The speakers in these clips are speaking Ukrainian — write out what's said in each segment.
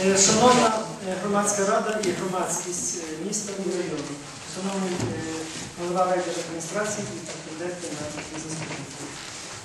Е, Шановна е, громадська рада і громадськість е, міста і району, шановний голова райдержадміністрації і претенденти на заступників.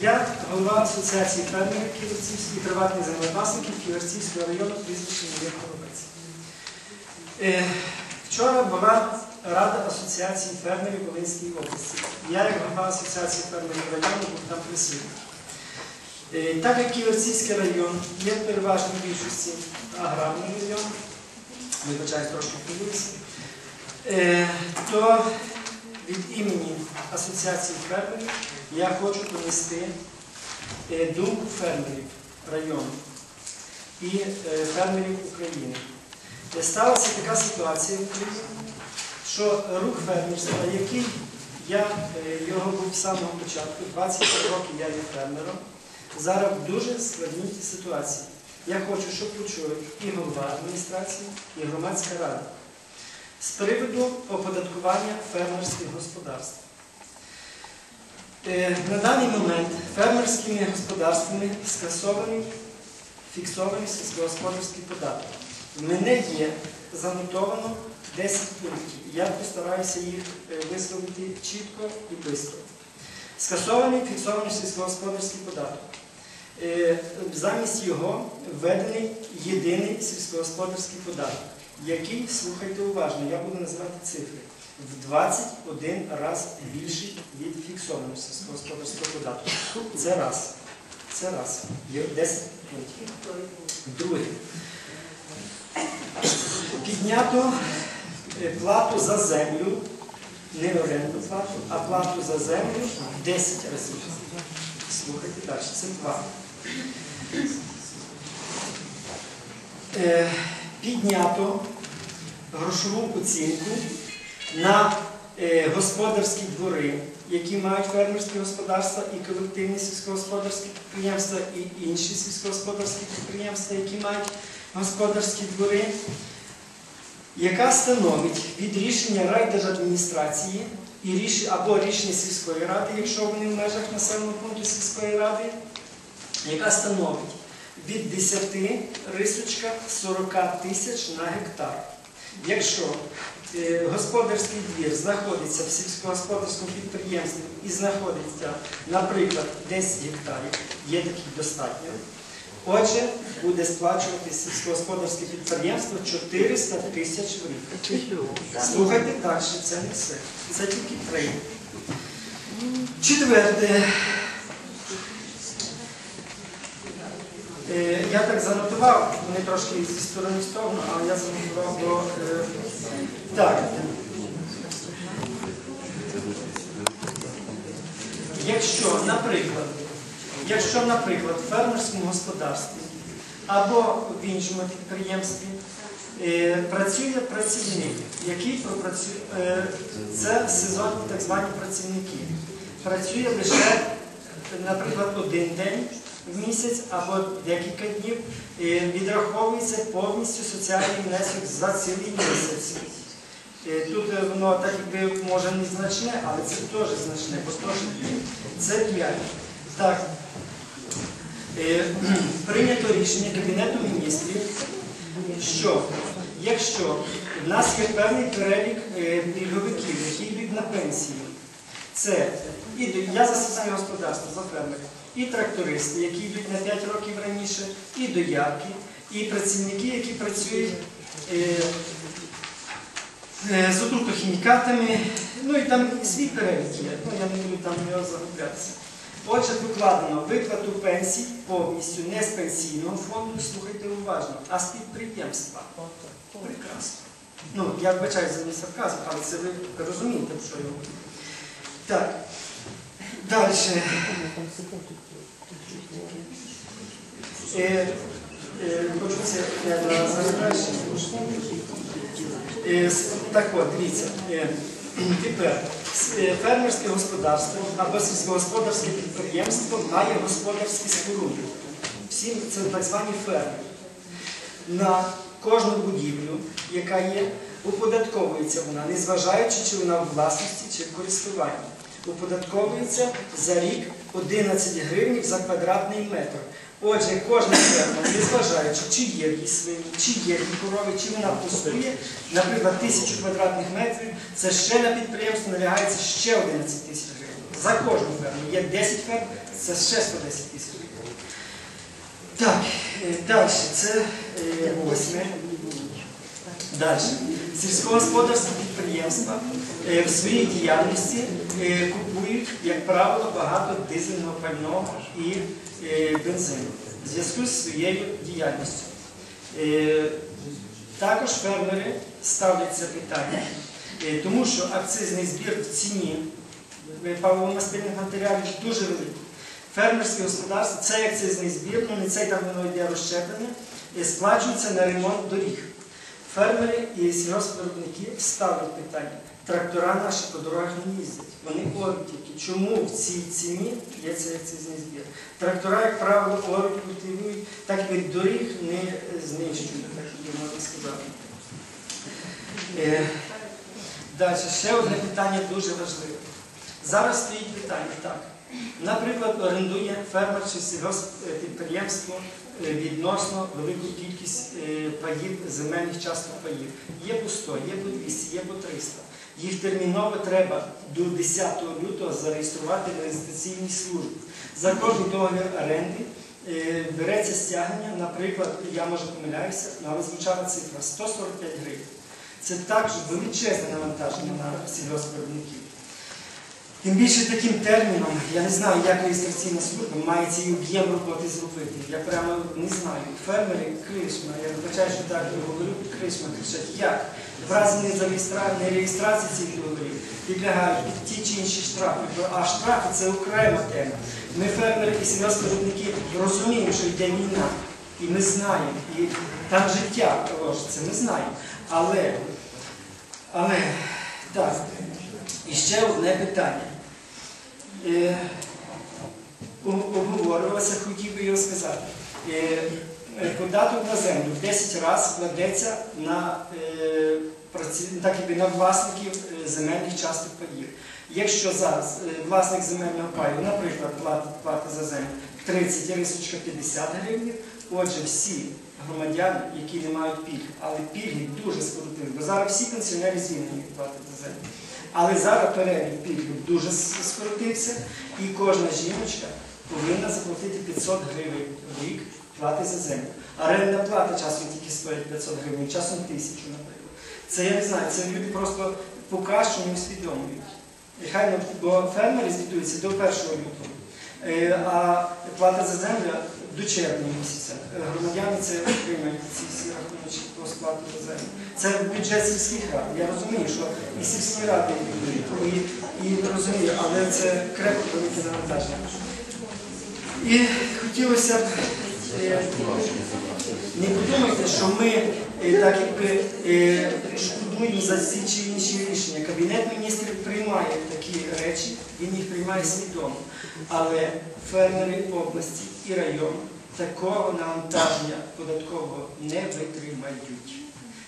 Я голова Асоціації фермерів Ківерцівських і приватних землевласників Ківерцівського району Коробець. Е, Вчора була Рада Асоціації фермерів Волинської області. Я, як голова Асоціації фермерів району, був там присутній. Е, Так як Ківерцівський район є в переважній більшості аграрний район, вибачаюсь, трошки хвилююся, е, то від імені Асоціації фермерів я хочу донести е, думку фермерів району і фермерів України. Сталася така ситуація в Україні, що рух фермерства, який я його був з самого початку, 20 років я є фермером, зараз в дуже складній ситуації. Я хочу, щоб почули і голова адміністрації, і громадська рада з приводу оподаткування фермерських господарств. Е, На даний момент фермерськими господарствами скасований фіксований сільськогосподарський податок. В мене є занотовано 10 пунктів. Я постараюся їх е, висловити чітко і швидко. Скасований фіксований сільськогосподарський податок. Е, Замість його введений єдиний сільськогосподарський податок, який, слухайте уважно, я буду називати цифри, в 21 раз більший від фіксованого сільськогосподарського податку. Це раз. Це раз. Є 10 пунктів. Друге. Піднято е, плату за землю, не оренду плату, а плату за землю в 10 разів. Слухайте далі, це два. Е, Піднято грошову оцінку на е, господарські двори, які мають фермерські господарства і колективні сільськогосподарські підприємства, і інші сільськогосподарські підприємства, які мають господарські двори, яка становить від рішення райдержадміністрації або рішення сільської ради, якщо вони в межах населеного пункту сільської ради, яка становить від 10 рисочка 40 тисяч на гектар. Якщо е, господарський двір знаходиться в сільськогосподарському підприємстві і знаходиться, наприклад, 10 гектарів, є таких достатньо, отже, буде сплачувати сільськогосподарське підприємство 400 тисяч в рік. Слухайте далі, це не все. Це тільки три. Четверте. Я так занотував, вони трошки зі сторони в сторону, але я занотував до. е, Так. Якщо, наприклад, якщо, наприклад, в фермерському господарстві або в іншому підприємстві е, працює працівник, який пропрацює, е, це сезонні так звані працівники, працює лише, наприклад, один день в місяць або декілька днів, відраховується повністю соціальний внесок за цілий місяць. Тут воно так якби може не значне, але це теж значне, бо це 5. Так. Е, Прийнято рішення Кабінету міністрів, що якщо в нас є певний перелік е, пільговиків, які йдуть на пенсію, це і я за сільське господарство, за фермерів, і трактористи, які йдуть на 5 років раніше, і доярки, і працівники, які працюють е, е, з отрутохімікатами, ну і там свій перелік є, ну я не буду там в нього загублятися. Отже, покладено виплату пенсій повністю не з пенсійного фонду, слухайте уважно, а з підприємства. Прекрасно. Ну, я вбачаю за мій але це ви розумієте, що я говорю. Так. Далі. Е, е. Е, Так от, дивіться. Тепер фермерське господарство або сільськогосподарське підприємство має господарські споруди. Всі це так звані ферми. На кожну будівлю, яка є, оподатковується вона, незважаючи, чи вона в власності, чи в користуванні. Оподатковується за рік 11 гривень за квадратний метр. Отже, кожна ферма, незважаючи, чи є їй свині, чи є їй корови, чи вона пустує, наприклад, тисячу квадратних метрів, це ще на підприємство налягається ще 11 тисяч гривень. За кожну ферму. Є 10 ферм, це ще 110 тисяч гривень. Так, е, далі, це е, восьме. Далі. Сільськогосподарські підприємства е, в своїй діяльності е, купують, як правило, багато дизельного пального і е, бензину в зв'язку з своєю діяльністю. Е, Також фермери ставлять це питання, е, тому що акцизний збір в ціні е, паливомастильних матеріалів дуже великий. Фермерське господарство, цей акцизний збір, ну не цей там воно йде розщеплення, е, сплачується на ремонт доріг. Фермери і сільгоспвиробники ставлять питання. Трактора наші по дорогах не їздять. Вони оруть тільки. Чому в цій ціні є цей акцизний збір? Трактора, як правило, оруть, культивують, так і доріг не знищують, так і можна сказати. Е, Далі, ще одне питання дуже важливе. Зараз стоїть питання так. Наприклад, орендує фермер чи сільгосппідприємство е, відносно велику кількість е, паїв, земельних часток паїв. Є по 100, є по 200, є по 300. Їх терміново треба до 10 лютого зареєструвати в реєстраційній службі. За кожен договір оренди е, береться стягнення, наприклад, я може помиляюся, але звучала цифра 145 гривень. Це також величезне навантаження на сільгоспвиробників. Тим більше таким терміном, я не знаю, як реєстраційна служба має цей об'єм роботи зробити. Я прямо не знаю. Фермери кришма, я вибачаю, що так я говорю, кришма кричать, як? В разі реєстрації цих договорів підлягають під ті чи інші штрафи. А штрафи це окрема тема. Ми фермери і сільгоспвиробники розуміємо, що йде війна. І ми знаємо, і там життя ложиться, ми знаємо. Але, але, так, і ще одне питання. Е, о- хотів би його сказати. Е, е, Податок на землю в 10 разів кладеться на, е, так якби на власників е, земельних часток паїв. Якщо зараз власник земельного паю, наприклад, платить плати за землю 30 рисочка 50 гривень, отже, всі громадяни, які не мають пільг, але пільги дуже скоротили, бо зараз всі пенсіонери звільнені від плати за землю. Але зараз перелік пільгів дуже скоротився, і кожна жіночка повинна заплатити 500 гривень в рік плати за землю. Орендна плата часом тільки стоїть 500 гривень, часом 1000, наприклад. Це я не знаю, це люди просто поки що не. І бо фермери звітуються до 1 лютого, а плата за землю до червня місяця. Е, Громадяни це отримають ці всі рахуночки по сплату за землю. Це бюджет сільських рад. Я розумію, що і сільські ради і, і розумію, але це крепко велике навантаження. І хотілося б е, не подумайте, що ми е, так якби е, шкодуємо за ці чи інші рішення. Кабінет міністрів приймає такі речі, він їх приймає свідомо. Але фермери області і району такого навантаження податкового не витримають.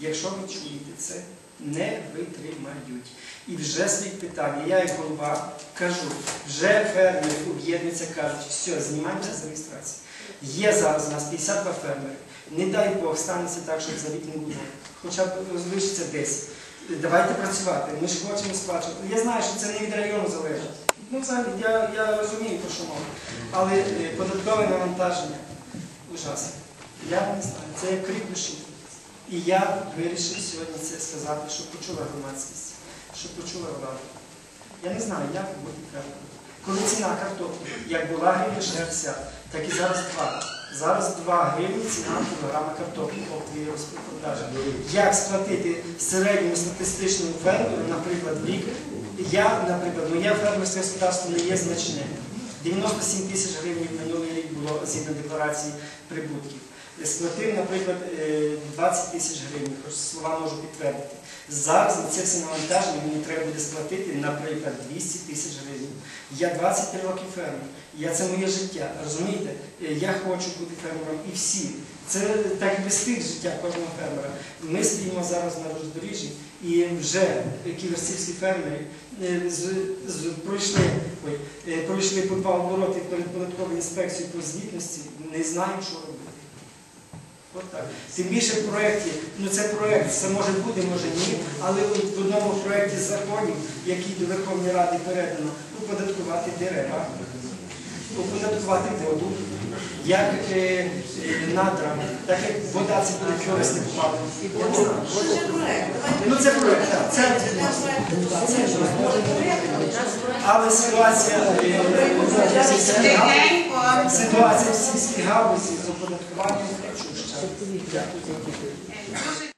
Якщо ви чуєте це, не витримають. І вже стоїть питання. Я як голова кажу, вже фермери об'єднуються, кажуть, все, знімаємося з реєстрації. Є зараз у нас 52 фермери. Не дай Бог, станеться так, що за рік не буде. Хоча б залишиться 10. Давайте працювати. Ми ж хочемо сплачувати. Я знаю, що це не від району залежить. Ну, взагалі, я, я розумію, про що мова. Але е, податкове навантаження ужасне. Я не знаю, це як крик душі. І я вирішив сьогодні це сказати, щоб почула громадськість, щоб почула влада. Я не знаю, як бути фермером. Коли ціна картоплі, як була гривня 60, так і зараз 2. Зараз 2 гривні ціна кілограма картоплі оптової розпродажі. Як сплатити середньому статистичному фермеру, наприклад, в рік, я, наприклад, моє фермерське господарство не є значним. 97 тисяч гривень минулий рік було згідно декларації прибутків. Сплатив, наприклад, е, 20 тисяч гривень, хоч слова можу підтвердити. Зараз на це все навантаження мені треба буде сплатити, наприклад, 200 тисяч гривень. Я 23 роки фермер. Я це моє життя. Розумієте? Е, Я хочу бути фермером і всі. Це так і стиль життя кожного фермера. Ми стоїмо зараз на роздоріжжі і вже ківерцівські фермери е, пройшли, ой, е, пройшли по два обороти перед податковою інспекцією по звітності, не знаємо, що робити. От. Тим більше в проєкті, ну це проєкт, це може бути, може ні, але в одному проєкті законів, який до Верховної Ради передано, оподаткувати дерева, оподаткувати воду, як е, надра, так як вода це буде корисне знаю. Ну це проєкт, так. Це, але ситуація, е, в сільській галузі- ситуація в сільській галузі з оподаткуванням кричуща. Дякую.